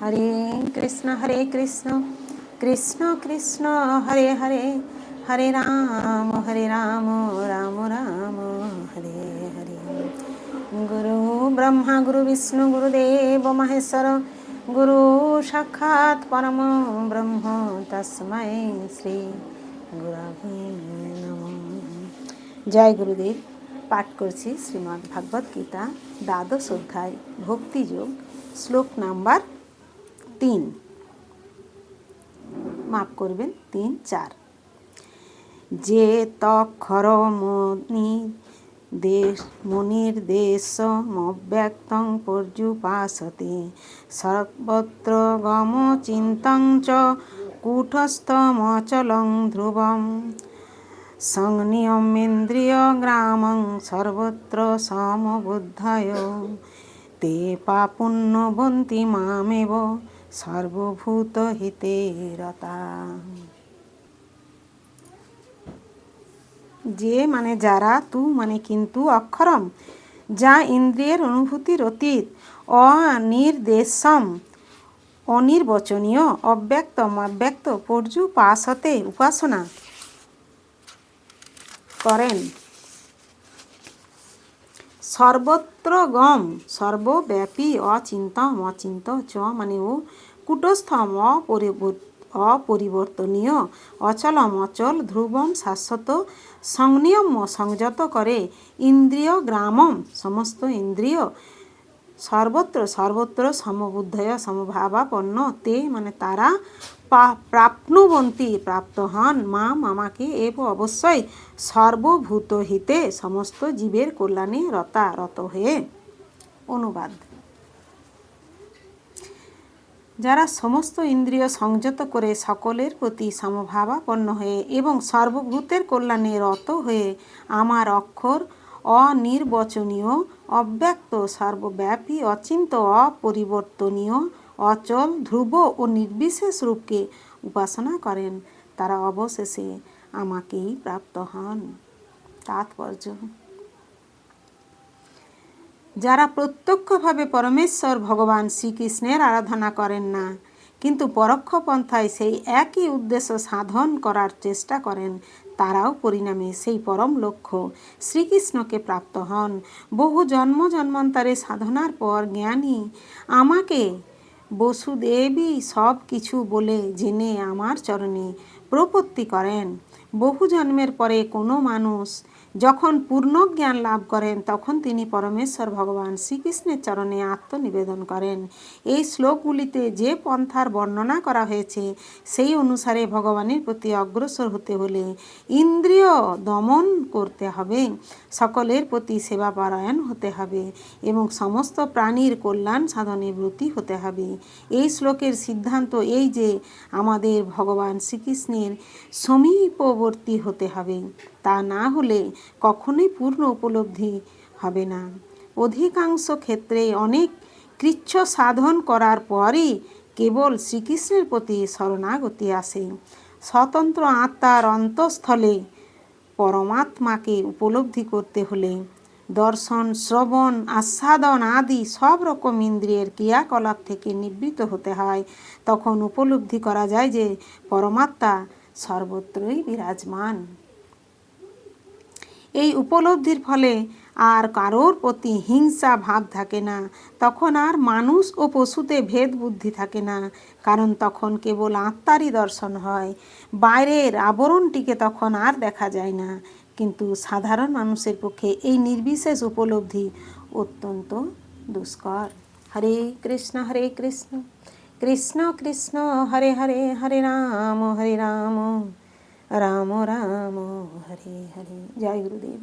হরে কৃষ্ণ হরে কৃষ্ণ কৃষ্ণ কৃষ্ণ হরে হরে হরে রাম হরে রাম রাম রাম হরে হরে গুরু ব্রহ্মা গুরু বিষ্ণু গুরুদেব মহেশ্বর গুরু সাক্ষাৎ পরম ব্রহ্ম তস্মৈ শ্রী নমঃ জয় গুরুদেব পাঠ করছি শ্রীমদ্ ভাগবত গীতা দ্বাদশ অধ্যায় ভক্তিযোগ শ্লোক নাম্বার তিন। মাফ করবেন, তিন, চার। যে তক্ষর মনি দেশ, মনির দেশমব্যক্তং পর্যুপাসতে, সর্বত্র গম চিন্তং চ কূটস্থমচলং ধ্রুবম সংনিয়মেন্দ্রিয়গ্রামং সর্বত্র সমবুদ্ধয়। তে পাপুণ্যবন্তি মামেব। সর্বভূত হিতে রতা। যে মানে যারা, তু মানে কিন্তু অক্ষরম, যা ইন্দ্রিয়ের অনুভূতির অতীত, অনির্দেশম, অনির্বচনীয়, অব্যক্ত অব্যক্ত পর্যু পাশতে উপাসনা করেন। সর্বত্র গম সর্বব্যাপী অচিন্তম অচিন্ত চ মানে ও কুটস্থম অপরিবর্তনীয় অচলম অচল ধ্রুবম শাশ্বত সংনিয়ম সংযত করে ইন্দ্রিয় গ্রামম সমস্ত ইন্দ্রিয় সর্বত্র সর্বত্র সমবুদ্ধয় সমভাবাপন্ন তে মানে তারা প্রাপ্নুবন্তী প্রাপ্ত হন মা মামাকে এব অবশ্যই সর্বভূত হিতে সমস্ত জীবের কল্যাণে রতা, রত হয়ে। অনুবাদ। যারা সমস্ত ইন্দ্রিয় সংযত করে সকলের প্রতি সমভাবাপন্ন হয়ে এবং সর্বভূতের কল্যাণে রত হয়ে আমার অক্ষর অনির্বচনীয় অব্যক্ত, সর্বব্যাপী অচিন্ত অপরিবর্তনীয়, অচল, ধ্রুব ও নির্বিশেষ রূপকে উপাসনা করেন। তারা অবশেষে আমাকেই প্রাপ্ত হন। তাৎপর্য। যারা প্রত্যক্ষভাবে পরমেশ্বর ভগবান শ্রীকৃষ্ণের আরাধনা করেন না, কিন্তু পরোক্ষ পন্থায় সেই একই উদ্দেশ্য সাধন করার চেষ্টা করেন তারাও পরিণামে সেই পরম লক্ষ্য। শ্রীকৃষ্ণকে প্রাপ্ত হন। বহু জন্ম জন্মান্তরে সাধনার পর জ্ঞানী, আমাকে বসুদেবী সব কিছু বলে জেনে আমার চরণে প্রপত্তি করেন। বহু জন্মের পরে কোনো মানুষ যখন পূর্ণ জ্ঞান লাভ করেন, তখন তিনি পরমেশ্বর ভগবান শ্রীকৃষ্ণের চরণে আত্মনিবেদন করেন। এই শ্লোকগুলিতে যে পন্থার বর্ণনা করা হয়েছে, সেই অনুসারে ভগবানের প্রতি অগ্রসর হতে হলে ইন্দ্রিয় দমন করতে হবে, সকলের প্রতি সেবা পারায়ণ হতে হবে এবং সমস্ত প্রাণীর কল্যাণ সাধনে ব্রতী হতে হবে। এই শ্লোকের সিদ্ধান্ত এই যে আমাদের ভগবান শ্রীকৃষ্ণের সমীপবর্তী হতে হবে। তা না হলে কখনোই পূর্ণ উপলব্ধি হবে না। অধিকাংশ ক্ষেত্রে অনেক কৃচ্ছ সাধন করার পরই কেবল শ্রীকৃষ্ণের প্রতি শরণাগতি আসে। স্বতন্ত্র আত্মার অন্তঃস্থলে পরমাত্মাকে উপলব্ধি করতে হলে দর্শন, শ্রবণ, আস্বাদন আদি সব রকম ইন্দ্রিয়ের ক্রিয়াকলাপ থেকে নিবৃত হতে হয়। তখন উপলব্ধি করা যায় যে পরমাত্মা সর্বত্রই বিরাজমান। এই উপলব্ধির ফলে আর কারোর প্রতি হিংসা ভাব থাকে না। তখন আর মানুষ ও পশুতে ভেদ বুদ্ধি থাকে না, কারণ তখন কেবল আত্মারই দর্শন হয়। বাইরের আবরণটিকে তখন আর দেখা যায় না। কিন্তু সাধারণ মানুষের পক্ষে এই নির্বিশেষ উপলব্ধি অত্যন্ত দুষ্কর। হরে কৃষ্ণ হরে কৃষ্ণ। কৃষ্ণ কৃষ্ণ, হরে হরে হরে রাম হরে রাম। রাম রাম হরে হরে জয় গুরুদেব